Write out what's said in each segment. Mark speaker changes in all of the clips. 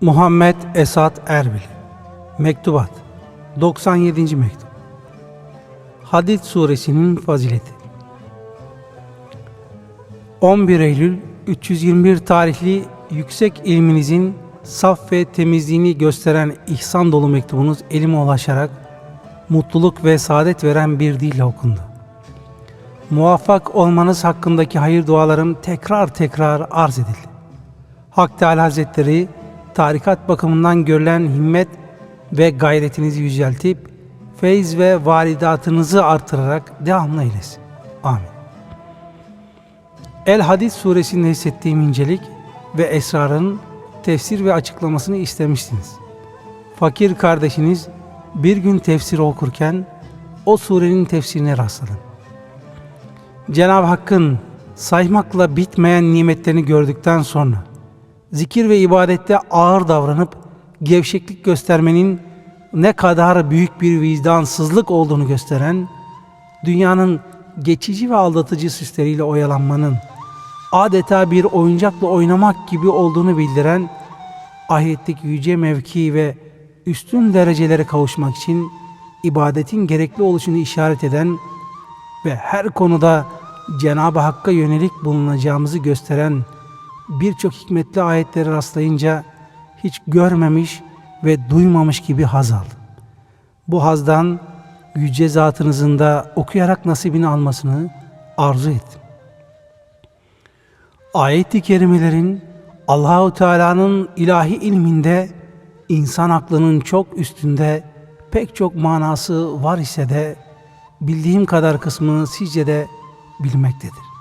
Speaker 1: Muhammed Esat Erbil Mektubat 97. Mektup Hadid Suresinin Fazileti 11 Eylül 321 tarihli yüksek ilminizin saf ve temizliğini gösteren ihsan dolu mektubunuz elime ulaşarak mutluluk ve saadet veren bir dille okundu. Muvaffak olmanız hakkındaki hayır dualarım tekrar tekrar arz edildi. Hak Teala Hazretleri tarikat bakımından görülen himmet ve gayretinizi yüceltip feyz ve validatınızı artırarak devamlı eylesin. Amin. El Hadid suresinde hissettiğim incelik ve esrarın tefsir ve açıklamasını istemiştiniz. Fakir kardeşiniz bir gün tefsiri okurken o surenin tefsirine rastladım. Cenab-ı Hakk'ın saymakla bitmeyen nimetlerini gördükten sonra zikir ve ibadette ağır davranıp gevşeklik göstermenin ne kadar büyük bir vicdansızlık olduğunu gösteren, dünyanın geçici ve aldatıcı süsleriyle oyalanmanın adeta bir oyuncakla oynamak gibi olduğunu bildiren ahiretteki yüce mevki ve üstün derecelere kavuşmak için ibadetin gerekli oluşunu işaret eden ve her konuda Cenab-ı Hakk'a yönelik bulunacağımızı gösteren birçok hikmetli ayetleri rastlayınca hiç görmemiş ve duymamış gibi haz aldım. Bu hazdan yüce zatınızın da okuyarak nasibini almasını arzu ettim. Ayet-i kerimelerin Allahu Teala'nın ilahi ilminde insan aklının çok üstünde pek çok manası var ise de bildiğim kadar kısmını sizce de bilmektedir.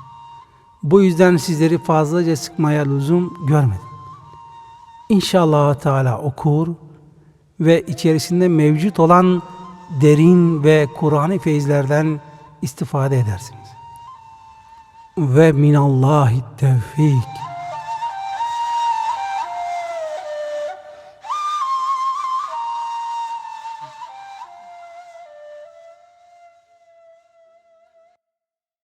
Speaker 1: Bu yüzden sizleri fazlaca sıkmaya lüzum görmedim. İnşallah Teala okur ve içerisinde mevcut olan derin ve Kur'an-ı feyizlerden istifade edersiniz. Ve minallahi tevfik.